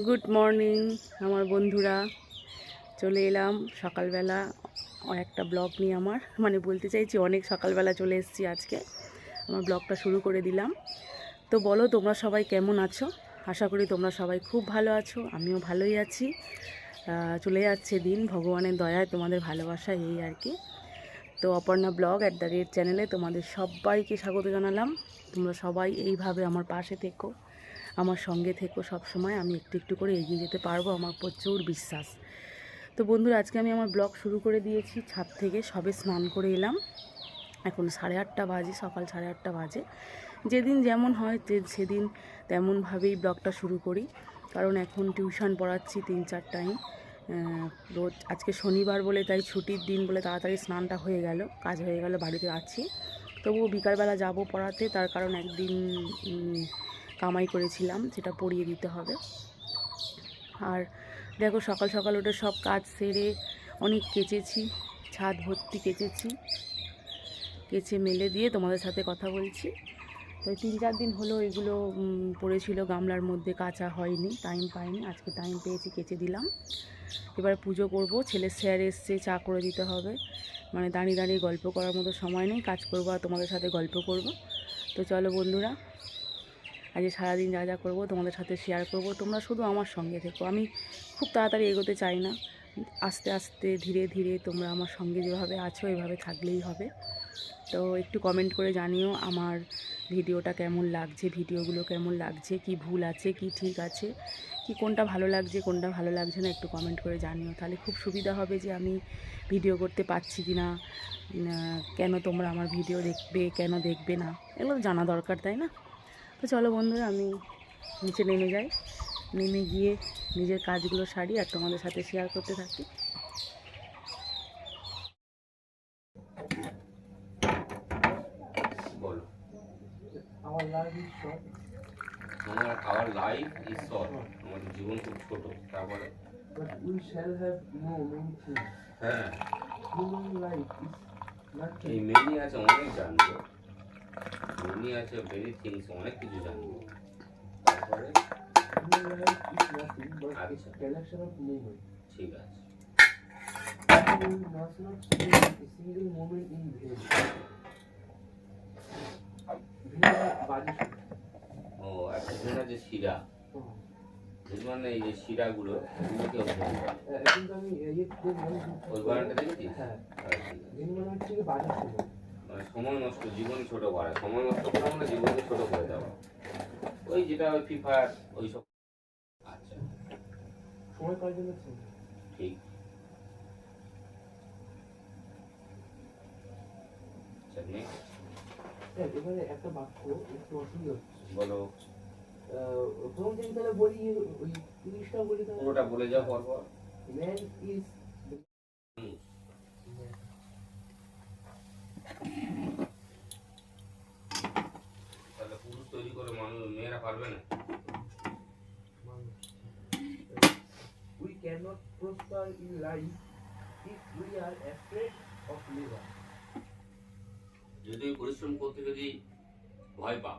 Good morning আমার বন্ধুরা। চলে এলাম সকালবেলা একটা ব্লগ নিয়ে আমার। মানে বলতে চাইছি, অনেক সকালবেলা চলে এসেছি আজকে। আমার ব্লগটা শুরু করে দিলাম। তো বলো, তোমরা সবাই কেমন আছো? আশা করি তোমরা সবাই খুব ভালো আছো, আমিও ভালোই আছি। চলে যাচ্ছে দিন, ভগবানের দয়ায় তোমাদের ভালোবাসা এই আর কি। তো Aparna blog at the rate চ্যানেলে তোমাদের সবাইকে স্বাগত জানালাম। তোমরা সবাই এইভাবে আমার পাশে থেকো। আমার সঙ্গে থেকো সব সময় আমি একটু একটু করে এগিয়ে যেতে পারব, আমার প্রচুর বিশ্বাস। তো বন্ধুরা, আজকে আমি আমার ব্লগ শুরু করে দিয়েছি, ছাদ থেকে সবে স্নান করে এলাম। এখন সাড়ে আটটা বাজে, সকাল সাড়ে আটটা বাজে। যেদিন যেমন হয় সেদিন তেমনভাবেই ব্লগটা শুরু করি। কারণ এখন টিউশন পড়াচ্ছি তিন চার টাইম। রোজ, আজকে শনিবার বলে, তাই ছুটির দিন বলে তাড়াতাড়ি স্নানটা হয়ে গেল, কাজ হয়ে গেল, বাড়িতে আছি। তবুও বিকালবেলা যাব পড়াতে, তার কারণ একদিন কামাই করেছিলাম, সেটা পরিয়ে দিতে হবে। আর দেখো সকাল সকাল উঠে সব কাজ সেরে অনেক কেচেছি, ছাদ ভর্তি কেচেছি। কেচে মেলে দিয়ে তোমাদের সাথে কথা বলছি। তো তিন চার দিন হলো এগুলো পড়েছিল, গামলার মধ্যে কাঁচা হয়নি টাইম পাইনি, আজকে টাইম পেয়েছি, কেচে দিলাম। এবার পুজো করব, ছেলে স্যার এসছে, চা করে দিতে হবে। মানে দাঁড়িয়ে দাঁড়িয়ে গল্প করার মতো সময় নেই, কাজ করব আর তোমাদের সাথে গল্প করব। তো চলো বন্ধুরা আজকে সারাদিন যা যা করব তোমাদের সাথে শেয়ার করব। তোমরা শুধু আমার সঙ্গে থেকো। আমি খুব তাড়াতাড়ি এগোতে চাই না। আস্তে আস্তে, ধীরে ধীরে তোমরা আমার সঙ্গে যেভাবে আছো, এভাবে থাকলেই হবে। তো একটু কমেন্ট করে জানিও আমার ভিডিওটা কেমন লাগছে, ভিডিওগুলো কেমন লাগছে, কি ভুল আছে, কি ঠিক আছে, কি কোনটা ভালো লাগছে, কোনটা ভালো লাগছে না একটু কমেন্ট করে জানিও। তাহলে খুব সুবিধা হবে যে আমি ভিডিও করতে পারছি কি না কেন তোমরা আমার ভিডিও দেখবে, কেন দেখবে না, এগুলো জানা দরকার, তাই না? তো চলো বন্ধুরা আমি নিচে নেমে যাই। নেমে গিয়ে নিজের কাজগুলো সারি আর তোমাদের সাথে শেয়ার করতে থাকি। আমার আওয়ার লাইফ ইজ শর্ট আমাদের জীবন খুব ছোট তারপরে. হ্যাঁ। এই মেনি আছে অনেক জানব মেনি আছে ভেরি থিংস অনেক কিছু জানব। তারপরে আচ্ছা। ঠিক আছে। ও একটা জিনিস আছে শিরা। মানে এই যে শিরাগুলো এগুলোকে ওই বানানটা দেখেছিস? হ্যাঁ। আচ্ছা। মানে হচ্ছে মানে সময় নষ্ট জীবন ছোট করা। সময় নষ্ট করা মানে জীবনকে ছোট করে দেওয়া। ওই যেটা ওই ফ্রি ফায়ার ওই সব। আচ্ছা। সময় জন্য ঠিক। আচ্ছা এবারে একটা বাক্য একটু অসুবিধা বলো। প্রথম থেকে তাহলে বলি ওই ইংলিশটা বলি পুরোটা বলে যাও পরপর। Man is hmm. তাহলে পুরুষ তৈরি করে মানুষ মেয়েরা পারবে না। We cannot prosper in life if we are afraid of labor. যদি পরিশ্রম করতে যদি ভয় পাও।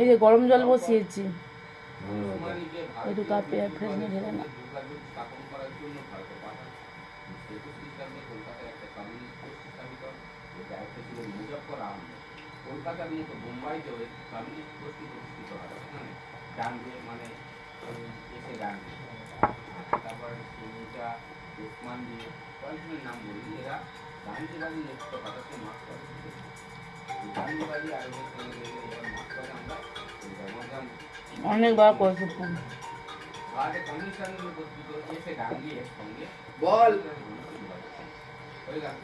এই যে গরম জল বসিয়েছি। একটু কাপে আর ফ্রিজে ঢেলে না। এটা একটা ছিল মুজফর আহমেদ কলকাতার মতো বোম্বাইতে ওই কমিউনিস্ট গোষ্ঠী প্রতিষ্ঠিত হয় ওখানে গান্ধী মানে ওই এসে গান্ধী তারপর সুমিতা ওসমান দিয়ে কয়েকজনের নাম বলি এরা গান্ধীবাদী নেতৃত্ব কথাকে মার্ক্স গান্ধীবাদী আরবের সঙ্গে লেগে এবার মার্ক্সবাদে আমরা যেমন অনেকবার করেছি ফোন। ভারতে কমিউনিস্ট উপস্থিত এসে গান্ধী এর সঙ্গে বল। হয়ে গেল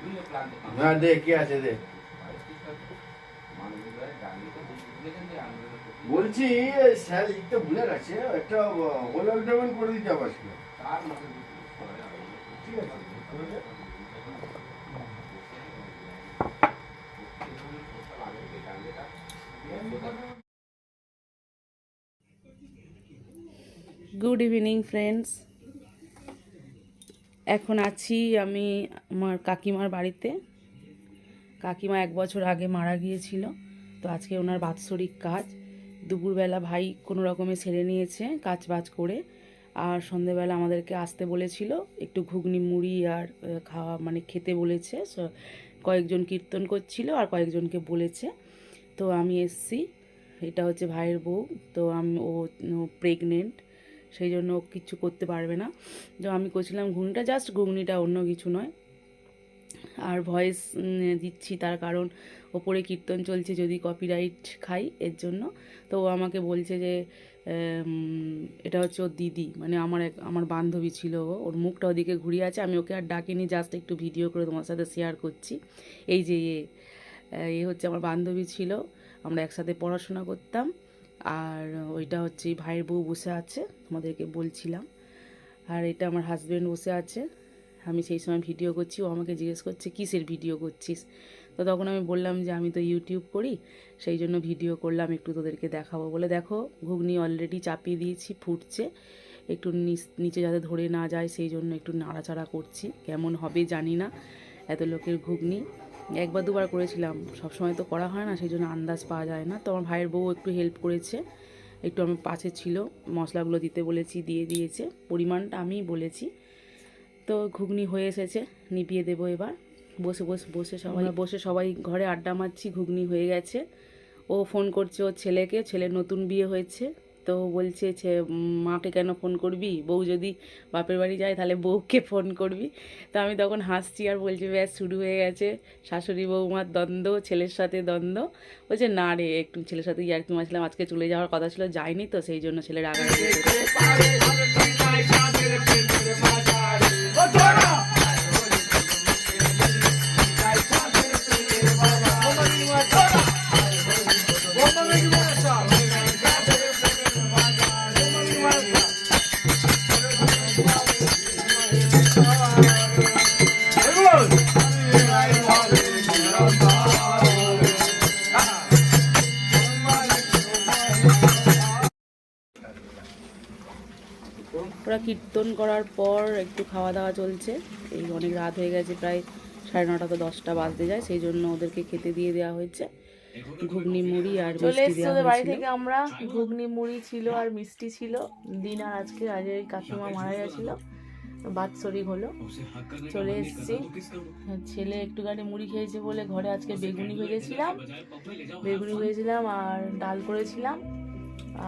উনিশশো বাহাত্তর বিভিন্ন প্রান্তে হ্যাঁ দে কি আছে দে মানবীয় গান্ধীকে বুঝলেন যে আন্দোলনের প্রতি বলছি স্যার লিখতে ভুলে গেছে একটা ওল আলটারমেন্ট করে দিতে আবার ছিল তার মতে বুঝতে পারে ঠিক আছে গুড ইভিনিং ফ্রেন্ডস এখন আছি আমি আমার কাকিমার বাড়িতে। কাকিমা এক বছর আগে মারা গিয়েছিল, তো আজকে ওনার বাৎসরিক কাজ। দুপুরবেলা ভাই কোনো রকমে সেরে নিয়েছে কাজ বাজ করে, আর সন্ধেবেলা আমাদেরকে আসতে বলেছিল, একটু ঘুগনি, মুড়ি আর খাওয়া মানে খেতে বলেছে। কয়েকজন কীর্তন করছিল আর কয়েকজনকে বলেছে। তো আমি এসছি, এটা হচ্ছে ভাইয়ের বউ, তো আমি ও প্রেগনেন্ট সেই জন্য ও কিচ্ছু করতে পারবে না। তো আমি করছিলাম ঘুগনিটা জাস্ট ঘুগনিটা অন্য কিছু নয়। আর ভয়েস দিচ্ছি তার কারণ ওপরে কীর্তন চলছে, যদি কপিরাইট খাই এর জন্য। তো ও আমাকে বলছে যে এটা হচ্ছে ওর দিদি মানে আমার এক, আমার বান্ধবী ছিল ওর মুখটা ওদিকে ঘুরিয়ে আছে, আমি ওকে আর ডাকিনি জাস্ট একটু ভিডিও করে তোমার সাথে শেয়ার করছি। এই যে এ হচ্ছে আমার বান্ধবী ছিল, আমরা একসাথে পড়াশোনা করতাম। আর ওইটা হচ্ছে ভাইয়ের বউ বসে আছে, তোমাদেরকে বলছিলাম। আর এটা আমার হাজব্যান্ড বসে আছে। আমি সেই সময় ভিডিও করছি, ও আমাকে জিজ্ঞেস করছে, কিসের ভিডিও করছিস? তো তখন আমি বললাম যে, আমি তো ইউটিউব করি, সেই জন্য ভিডিও করলাম, একটু তোদেরকে দেখাবো বলে। দেখো, ঘুগনি অলরেডি চাপিয়ে দিয়েছি, ফুটছে। একটু নিচে যাতে ধরে না যায়, সেই জন্য একটু নাড়াচাড়া করছি। কেমন হবে জানি না, এত লোকের ঘুগনি। একবার দুবার করেছিলাম। সবসময় তো করা হয় না সেই জন্য আন্দাজ পাওয়া যায় না। তো আমার ভাইয়ের বউ একটু হেল্প করেছে। একটু আমার পাশে ছিল মশলাগুলো দিতে বলেছি দিয়ে দিয়েছে। পরিমাণটা আমিই বলেছি। তো ঘুগনি হয়ে এসেছে নিপিয়ে দেবো এবার। বসে বসে বসে সবাই বসে সবাই ঘরে আড্ডা মারছি ঘুগনি হয়ে গেছে। ও ফোন করছে ওর ছেলেকে ছেলের নতুন বিয়ে হয়েছে। তো বলছে যে মাকে কেন ফোন করবি? বউ যদি বাপের বাড়ি যায়, তাহলে বউকে ফোন করবি। তো আমি তখন হাসছি আর বলছি, ব্যাস, শুরু হয়ে গেছে। শাশুড়ি বৌমার দ্বন্দ্ব, ছেলের সাথে দ্বন্দ্ব। বলছে, না রে, একটু ছেলের সাথে ইয়ার কি মাছিলাম আজকে চলে যাওয়ার কথা ছিল যায়নি তো, সেই জন্য ছেলের রাগারাগি ওরা কীর্তন করার পর একটু খাওয়া দাওয়া চলছে। এই অনেক রাত হয়ে গেছে প্রায় সাড়ে নটা তো দশটা বাজতে যায় সেই জন্য ওদেরকে খেতে দিয়ে দেওয়া হয়েছে। ঘুগনি মুড়ি আর চলে মিষ্টি এসছি বাড়ি থেকে আমরা। ঘুগনি মুড়ি ছিল আর মিষ্টি ছিল। দিন আর আজকে আজ ওই কাকিমা মারা গেছিল। বাৎসরিক হলো। চলে এসছি। ছেলে একটুখানি মুড়ি খেয়েছে বলে ঘরে আজকে বেগুনি ভেজেছিলাম। বেগুনি ভেজেছিলাম আর ডাল করেছিলাম।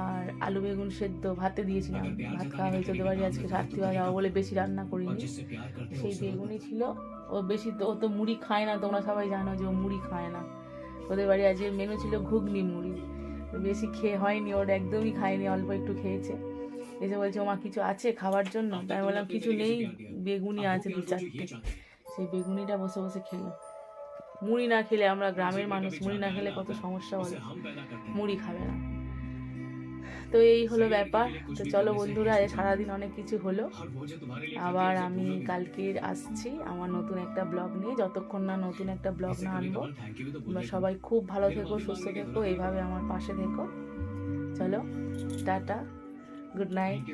আর আলু বেগুন সেদ্ধ ভাতে দিয়েছিলাম ভাত খাওয়া হয়েছে ওদের বাড়ি আজকে রাত্রিবেলা যাব বলে বেশি রান্না করিনি সেই বেগুনি ছিল ও বেশি তো ও তো মুড়ি খায় না তোমরা সবাই জানো যে ও মুড়ি খায় না ওদের বাড়ি আজকে মেনু ছিল ঘুগনি মুড়ি বেশি খেয়ে হয়নি ওর একদমই খায়নি অল্প একটু খেয়েছে এসে বলছে ওমা কিছু আছে খাওয়ার জন্য তাই আমি বললাম কিছু নেই বেগুনি আছে দু চারটে সেই বেগুনিটা বসে বসে খেলো মুড়ি না খেলে আমরা গ্রামের মানুষ মুড়ি না খেলে কত সমস্যা বলে মুড়ি খাবে না তো এই হলো ব্যাপার। তো চলো বন্ধুরা আজ সারাদিন অনেক কিছু হলো। আবার আমি কালকে আসছি আমার নতুন একটা ব্লগ নিয়ে। যতক্ষণ না নতুন একটা ব্লগ না আনব তোমরা সবাই খুব ভালো থেকো সুস্থ থেকো এইভাবে আমার পাশে থেকো। চলো টাটা গুড নাইট।